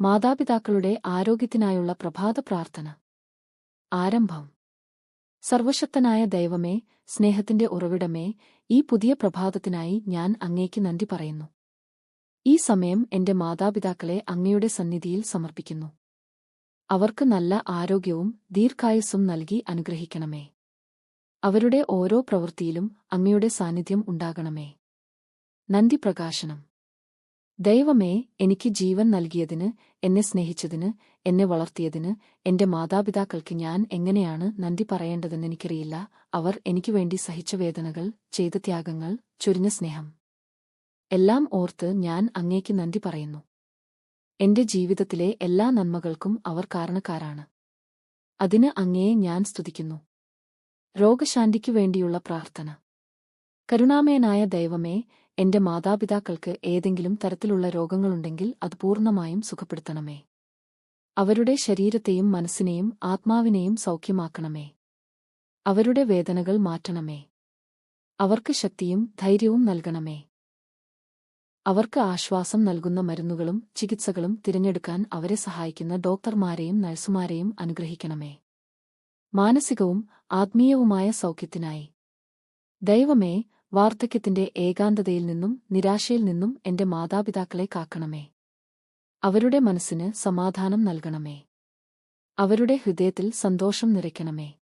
മാതാപിതാക്കളുടെ ആരോഗ്യത്തിനായുള്ള പ്രഭാത പ്രാർത്ഥന. ആരംഭം. സർവശക്തനായ ദൈവമേ സ്നേഹത്തിന്റെ ഉറവിടമേ ഈ പുതിയ പ്രഭാതത്തിനായി ഞാൻ അങ്ങേക്ക് നന്ദി പറയുന്നു. ഈ സമയം എന്റെ മാതാപിതാക്കളെ അങ്ങയുടെ സന്നിധിയിൽ സമർപ്പിക്കുന്നു. അവർക്ക് നല്ല ആരോഗ്യവും ദീർഘായുസ്സും നൽകി അനുഗ്രഹിക്കണമേ. അവരുടെ ഓരോ പ്രവൃത്തിയിലും അങ്ങയുടെ സാന്നിധ്യം ഉണ്ടാകണമേ. നന്ദി പ്രകാശനം. ദൈവമേ എനിക്ക് ജീവൻ നൽകിയതിന് എന്നെ സ്നേഹിച്ചതിന് എന്നെ വളർത്തിയതിന് എന്റെ മാതാപിതാക്കൾക്ക് ഞാൻ എങ്ങനെയാണ് നന്ദി പറയേണ്ടതെന്ന് എനിക്കറിയില്ല. അവർ എനിക്ക് വേണ്ടി സഹിച്ച വേദനകൾ ചെയ്ത ത്യാഗങ്ങൾ ചുരിഞ്ഞ സ്നേഹം. എല്ലാം ഓർത്ത് ഞാൻ അങ്ങേക്ക് നന്ദി പറയുന്നു. എന്റെ ജീവിതത്തിലെ എല്ലാ നന്മകൾക്കും അവർ കാരണക്കാരാണ്. അതിന് അങ്ങയെ ഞാൻ സ്തുതിക്കുന്നു. രോഗശാന്തിക്കു വേണ്ടിയുള്ള പ്രാർത്ഥന. കരുണാമയനായ ദൈവമേ എന്റെ മാതാപിതാക്കൾക്ക് ഏതെങ്കിലും തരത്തിലുള്ള രോഗങ്ങളുണ്ടെങ്കിൽ അത് പൂർണമായും സുഖപ്പെടുത്തണമേ. അവരുടെ ശരീരത്തെയും മനസ്സിനെയും ആത്മാവിനെയും സൗഖ്യമാക്കണമേ. അവരുടെ വേദനകൾ മാറ്റണമേ. അവർക്ക് ശക്തിയും ധൈര്യവും നൽകണമേ. അവർക്ക് ആശ്വാസം നൽകുന്ന മരുന്നുകളും ചികിത്സകളും തിരഞ്ഞെടുക്കാൻ അവരെ സഹായിക്കുന്ന ഡോക്ടർമാരെയും നഴ്സുമാരെയും അനുഗ്രഹിക്കണമേ. മാനസികവും ആത്മീയവുമായ സൗഖ്യത്തിനായി. ദൈവമേ വാർദ്ധക്യത്തിന്റെ ഏകാന്തതയിൽ നിന്നും നിരാശയിൽ നിന്നും എന്റെ മാതാപിതാക്കളെ കാക്കണമേ. അവരുടെ മനസ്സിന് സമാധാനം നൽകണമേ. അവരുടെ ഹൃദയത്തിൽ സന്തോഷം നിറയ്ക്കണമേ.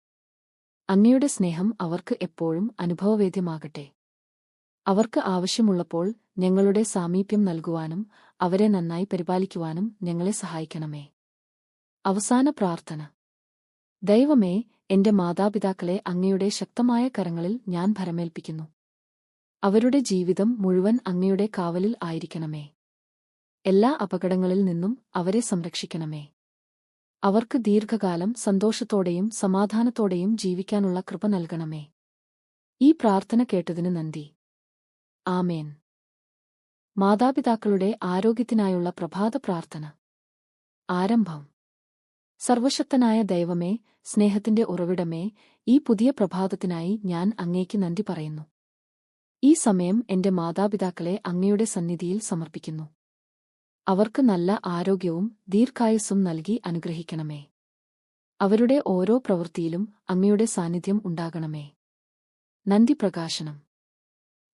അങ്ങയുടെ സ്നേഹം അവർക്ക് എപ്പോഴും അനുഭവവേദ്യമാകട്ടെ. അവർക്ക് ആവശ്യമുള്ളപ്പോൾ ഞങ്ങളുടെ സാമീപ്യം നൽകുവാനും അവരെ നന്നായി പരിപാലിക്കുവാനും ഞങ്ങളെ സഹായിക്കണമേ. അവസാന പ്രാർത്ഥന. ദൈവമേ എന്റെ മാതാപിതാക്കളെ അങ്ങയുടെ ശക്തമായ കരങ്ങളിൽ ഞാൻ ഭരമേൽപ്പിക്കുന്നു. അവരുടെ ജീവിതം മുഴുവൻ അങ്ങയുടെ കാവലിൽ ആയിരിക്കണമേ. എല്ലാ അപകടങ്ങളിൽ നിന്നും അവരെ സംരക്ഷിക്കണമേ. അവർക്ക് ദീർഘകാലം സന്തോഷത്തോടെയും സമാധാനത്തോടെയും ജീവിക്കാനുള്ള കൃപ നൽകണമേ. ഈ പ്രാർത്ഥന കേട്ടതിന് നന്ദി. ആമേൻ. മാതാപിതാക്കളുടെ ആരോഗ്യത്തിനായുള്ള പ്രഭാത പ്രാർത്ഥന. ആരംഭം. സർവശക്തനായ ദൈവമേ സ്നേഹത്തിന്റെ ഉറവിടമേ ഈ പുതിയ പ്രഭാതത്തിനായി ഞാൻ അങ്ങേക്ക് നന്ദി പറയുന്നു. ഈ സമയം എന്റെ മാതാപിതാക്കളെ അങ്ങയുടെ സന്നിധിയിൽ സമർപ്പിക്കുന്നു. അവർക്ക് നല്ല ആരോഗ്യവും ദീർഘായുസ്സും നൽകി അനുഗ്രഹിക്കണമേ. അവരുടെ ഓരോ പ്രവൃത്തിയിലും അങ്ങയുടെ സാന്നിധ്യം ഉണ്ടാകണമേ. നന്ദി പ്രകാശനം.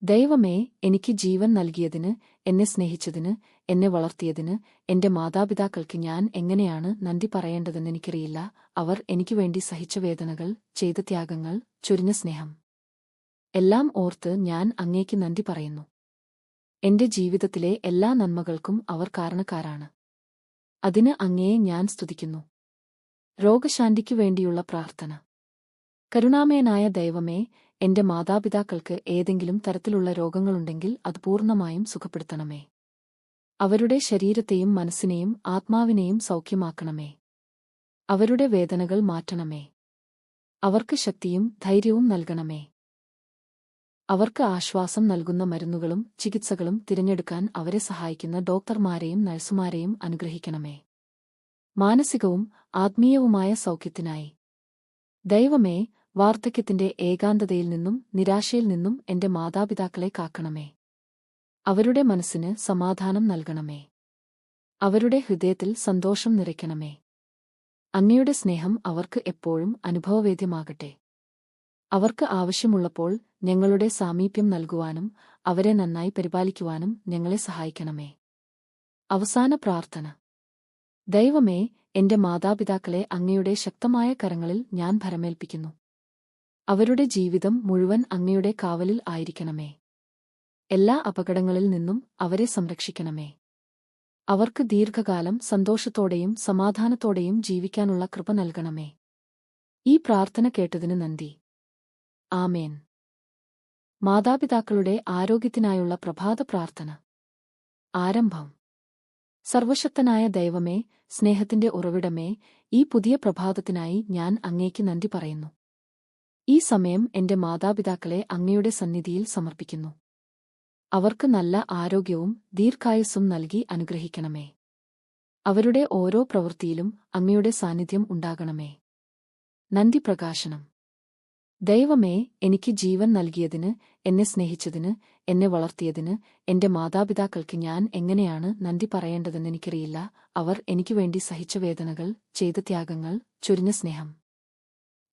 ദൈവമേ എനിക്ക് ജീവൻ നൽകിയതിന് എന്നെ സ്നേഹിച്ചതിന് എന്നെ വളർത്തിയതിന് എന്റെ മാതാപിതാക്കൾക്ക് ഞാൻ എങ്ങനെയാണ് നന്ദി പറയേണ്ടതെന്ന് എനിക്കറിയില്ല. അവർ എനിക്കുവേണ്ടി സഹിച്ച വേദനകൾ ചെയ്ത ത്യാഗങ്ങൾ ചുരിഞ്ഞ സ്നേഹം. എല്ലാം ഓർത്ത് ഞാൻ അങ്ങേക്ക് നന്ദി പറയുന്നു. എന്റെ ജീവിതത്തിലെ എല്ലാ നന്മകൾക്കും അവർ കാരണക്കാരാണ്. അതിന് അങ്ങയെ ഞാൻ സ്തുതിക്കുന്നു. രോഗശാന്തിക്കു വേണ്ടിയുള്ള പ്രാർത്ഥന. കരുണാമയനായ ദൈവമേ എന്റെ മാതാപിതാക്കൾക്ക് ഏതെങ്കിലും തരത്തിലുള്ള രോഗങ്ങളുണ്ടെങ്കിൽ അത് പൂർണമായും സുഖപ്പെടുത്തണമേ. അവരുടെ ശരീരത്തെയും മനസ്സിനെയും ആത്മാവിനെയും സൗഖ്യമാക്കണമേ. അവരുടെ വേദനകൾ മാറ്റണമേ. അവർക്ക് ശക്തിയും ധൈര്യവും നൽകണമേ. അവർക്ക് ആശ്വാസം നൽകുന്ന മരുന്നുകളും ചികിത്സകളും തിരഞ്ഞെടുക്കാൻ അവരെ സഹായിക്കുന്ന ഡോക്ടർമാരെയും നഴ്സുമാരെയും അനുഗ്രഹിക്കണമേ. മാനസികവും ആത്മീയവുമായ സൗഖ്യത്തിനായി. ദൈവമേ വാർദ്ധക്യത്തിന്റെ ഏകാന്തതയിൽ നിന്നും നിരാശയിൽ നിന്നും എന്റെ മാതാപിതാക്കളെ കാക്കണമേ. അവരുടെ മനസ്സിന് സമാധാനം നൽകണമേ. അവരുടെ ഹൃദയത്തിൽ സന്തോഷം നിറയ്ക്കണമേ. അങ്ങയുടെ സ്നേഹം അവർക്ക് എപ്പോഴും അനുഭവവേദ്യമാകട്ടെ. അവർക്ക് ആവശ്യമുള്ളപ്പോൾ ഞങ്ങളുടെ സാമീപ്യം നൽകുവാനും അവരെ നന്നായി പരിപാലിക്കുവാനും ഞങ്ങളെ സഹായിക്കണമേ. അവസാന പ്രാർത്ഥന. ദൈവമേ എന്റെ മാതാപിതാക്കളെ അങ്ങയുടെ ശക്തമായ കരങ്ങളിൽ ഞാൻ ഭരമേൽപ്പിക്കുന്നു. അവരുടെ ജീവിതം മുഴുവൻ അങ്ങയുടെ കാവലിൽ ആയിരിക്കണമേ. എല്ലാ അപകടങ്ങളിൽ നിന്നും അവരെ സംരക്ഷിക്കണമേ. അവർക്ക് ദീർഘകാലം സന്തോഷത്തോടെയും സമാധാനത്തോടെയും ജീവിക്കാനുള്ള കൃപ നൽകണമേ. ഈ പ്രാർത്ഥന കേട്ടതിന് നന്ദി. ആമേൻ. മാതാപിതാക്കളുടെ ആരോഗ്യത്തിനായുള്ള പ്രഭാത പ്രാർത്ഥന. ആരംഭം. സർവശക്തനായ ദൈവമേ സ്നേഹത്തിന്റെ ഉറവിടമേ ഈ പുതിയ പ്രഭാതത്തിനായി ഞാൻ അങ്ങേക്ക് നന്ദി പറയുന്നു. ഈ സമയം എന്റെ മാതാപിതാക്കളെ അങ്ങയുടെ സന്നിധിയിൽ സമർപ്പിക്കുന്നു. അവർക്ക് നല്ല ആരോഗ്യവും ദീർഘായുസ്സും നൽകി അനുഗ്രഹിക്കണമേ. അവരുടെ ഓരോ പ്രവൃത്തിയിലും അങ്ങയുടെ സാന്നിധ്യം ഉണ്ടാകണമേ. നന്ദി പ്രകാശനം. ദൈവമേ എനിക്ക് ജീവൻ നൽകിയതിന് എന്നെ സ്നേഹിച്ചതിന് എന്നെ വളർത്തിയതിന് എന്റെ മാതാപിതാക്കൾക്ക് ഞാൻ എങ്ങനെയാണ് നന്ദി പറയേണ്ടതെന്ന് എനിക്കറിയില്ല. അവർ എനിക്കുവേണ്ടി സഹിച്ച വേദനകൾ ചെയ്ത ത്യാഗങ്ങൾ ചുരിഞ്ഞ സ്നേഹം.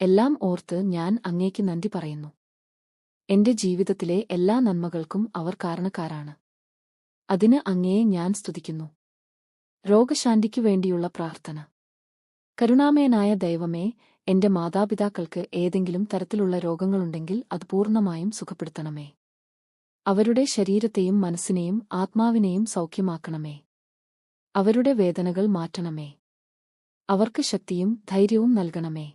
എല്ലാം ഓർത്ത് ഞാൻ അങ്ങേക്ക് നന്ദി പറയുന്നു. എന്റെ ജീവിതത്തിലെ എല്ലാ നന്മകൾക്കും അവർ കാരണക്കാരാണ്. അതിന് അങ്ങയെ ഞാൻ സ്തുതിക്കുന്നു. രോഗശാന്തിക്കു വേണ്ടിയുള്ള പ്രാർത്ഥന. കരുണാമയനായ ദൈവമേ എന്റെ മാതാപിതാക്കൾക്ക് ഏതെങ്കിലും തരത്തിലുള്ള രോഗങ്ങളുണ്ടെങ്കിൽ അത് പൂർണമായും സുഖപ്പെടുത്തണമേ. അവരുടെ ശരീരത്തെയും മനസ്സിനെയും ആത്മാവിനെയും സൗഖ്യമാക്കണമേ. അവരുടെ വേദനകൾ മാറ്റണമേ. അവർക്ക് ശക്തിയും ധൈര്യവും നൽകണമേ.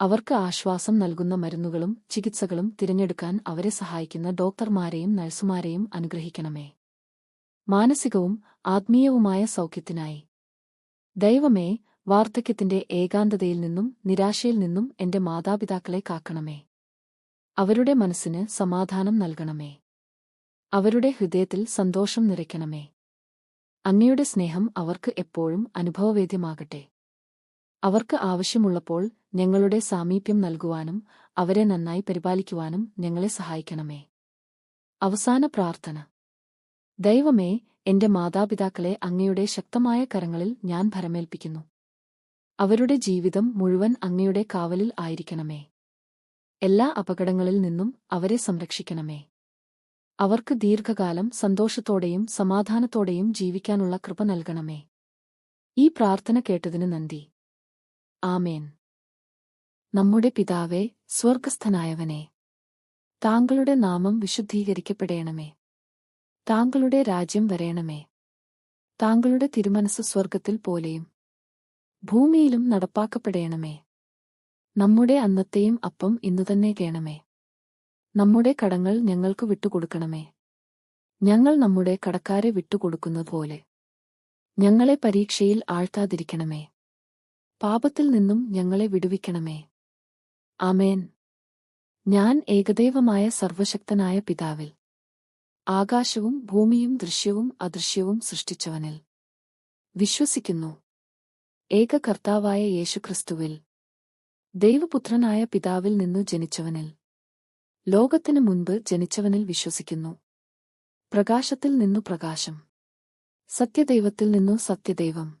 അവർക്ക് ആശ്വാസം നൽകുന്ന മരുന്നുകളും ചികിത്സകളും തിരഞ്ഞെടുക്കാൻ അവരെ സഹായിക്കുന്ന ഡോക്ടർമാരെയും നഴ്സുമാരെയും അനുഗ്രഹിക്കണമേ. മാനസികവും ആത്മീയവുമായ സൗഖ്യത്തിനായി. ദൈവമേ വാർദ്ധക്യത്തിന്റെ ഏകാന്തതയിൽ നിന്നും നിരാശയിൽ നിന്നും എന്റെ മാതാപിതാക്കളെ കാക്കണമേ. അവരുടെ മനസ്സിന് സമാധാനം നൽകണമേ. അവരുടെ ഹൃദയത്തിൽ സന്തോഷം നിറയ്ക്കണമേ. അങ്ങയുടെ സ്നേഹം അവർക്ക് എപ്പോഴും അനുഭവവേദ്യമാകട്ടെ. അവർക്ക് ആവശ്യമുള്ളപ്പോൾ ഞങ്ങളുടെ സാമീപ്യം നൽകുവാനും അവരെ നന്നായി പരിപാലിക്കുവാനും ഞങ്ങളെ സഹായിക്കണമേ. അവസാന പ്രാർത്ഥന. ദൈവമേ എന്റെ മാതാപിതാക്കളെ അങ്ങയുടെ ശക്തമായ കരങ്ങളിൽ ഞാൻ ഭരമേൽപ്പിക്കുന്നു. അവരുടെ ജീവിതം മുഴുവൻ അങ്ങയുടെ കാവലിൽ ആയിരിക്കണമേ. എല്ലാ അപകടങ്ങളിൽ നിന്നും അവരെ സംരക്ഷിക്കണമേ. അവർക്ക് ദീർഘകാലം സന്തോഷത്തോടെയും സമാധാനത്തോടെയും ജീവിക്കാനുള്ള കൃപ നൽകണമേ. ഈ പ്രാർത്ഥന കേട്ടതിന് നന്ദി. ആമേൻ. നമ്മുടെ പിതാവേ സ്വർഗസ്ഥനായവനെ താങ്കളുടെ നാമം വിശുദ്ധീകരിക്കപ്പെടേണമേ. താങ്കളുടെ രാജ്യം വരേണമേ. താങ്കളുടെ തിരുമനസ് സ്വർഗത്തിൽ പോലെയും ഭൂമിയിലും നടപ്പാക്കപ്പെടേണമേ. നമ്മുടെ അന്നത്തെയും അപ്പം ഇന്നുതന്നെ കേണമേ. നമ്മുടെ കടങ്ങൾ ഞങ്ങൾക്ക് വിട്ടുകൊടുക്കണമേ. ഞങ്ങൾ നമ്മുടെ കടക്കാരെ വിട്ടുകൊടുക്കുന്നതുപോലെ. ഞങ്ങളെ പരീക്ഷയിൽ ആഴ്ത്താതിരിക്കണമേ. പാപത്തിൽ നിന്നും ഞങ്ങളെ വിടുവിക്കണമേ. ആമേൻ. ഞാൻ ഏകദൈവമായ സർവശക്തനായ പിതാവിൽ. ആകാശവും ഭൂമിയും ദൃശ്യവും അദൃശ്യവും സൃഷ്ടിച്ചവനിൽ. വിശ്വസിക്കുന്നു. ഏക കർത്താവായ യേശുക്രിസ്തുവിൽ. ദൈവപുത്രനായ പിതാവിൽ നിന്നു ജനിച്ചവനിൽ. ലോകത്തിനു മുൻപ് ജനിച്ചവനിൽ വിശ്വസിക്കുന്നു. പ്രകാശത്തിൽ നിന്നു പ്രകാശം. സത്യദൈവത്തിൽ നിന്നു സത്യദൈവം.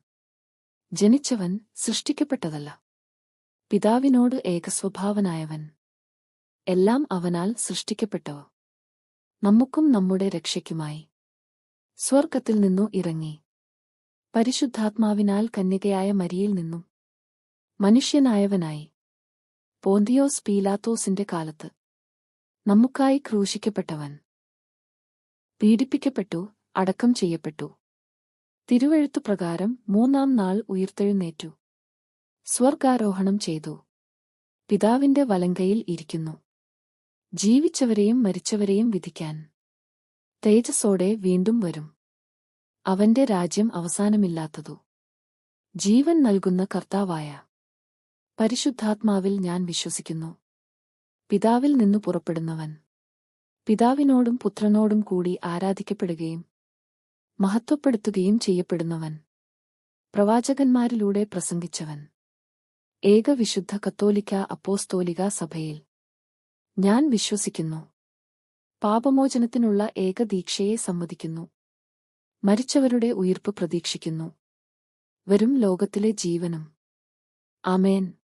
ജനിച്ചവൻ സൃഷ്ടിക്കപ്പെട്ടതല്ല. പിതാവിനോട് ഏകസ്വഭാവനായവൻ. എല്ലാം അവനാൽ സൃഷ്ടിക്കപ്പെട്ടവ. നമുക്കും നമ്മുടെ രക്ഷയ്ക്കുമായി. സ്വർഗത്തിൽ നിന്നു ഇറങ്ങി. പരിശുദ്ധാത്മാവിനാൽ കന്യകയായ മരിയിൽ നിന്നും മനുഷ്യനായവനായി. പോന്തിയോസ് പീലാത്തോസിന്റെ കാലത്ത് നമുക്കായി ക്രൂശിക്കപ്പെട്ടവൻ പീഡിപ്പിക്കപ്പെട്ടു അടക്കം ചെയ്യപ്പെട്ടു. തിരുവഴുത്തു പ്രകാരം മൂന്നാം നാൾ ഉയർത്തെഴുന്നേറ്റു. സ്വർഗാരോഹണം ചെയ്തു. പിതാവിന്റെ വലങ്കയിൽ ഇരിക്കുന്നു. ജീവിച്ചവരെയും മരിച്ചവരെയും വിധിക്കാൻ തേജസ്സോടെ വീണ്ടും വരും. അവന്റെ രാജ്യം അവസാനമില്ലാത്തതു. ജീവൻ നൽകുന്ന കർത്താവായ പരിശുദ്ധാത്മാവിൽ ഞാൻ വിശ്വസിക്കുന്നു. പിതാവിൽ നിന്നു പുറപ്പെടുന്നവൻ പിതാവിനോടും പുത്രനോടും കൂടി ആരാധിക്കപ്പെടുകയും മഹത്വപ്പെടുത്തുകയും ചെയ്യപ്പെടുന്നവൻ പ്രവാചകന്മാരിലൂടെ പ്രസംഗിച്ചവൻ ഏകവിശുദ്ധ കത്തോലിക്ക അപ്പോസ്തോലിക സഭയിൽ ഞാൻ വിശ്വസിക്കുന്നു. പാപമോചനത്തിനുള്ള ഏകദീക്ഷയെ സമ്മതിക്കുന്നു. മരിച്ചവരുടെ ഉയിർപ്പ് പ്രതീക്ഷിക്കുന്നു. വരും ലോകത്തിലെ ജീവനും. ആമേൻ.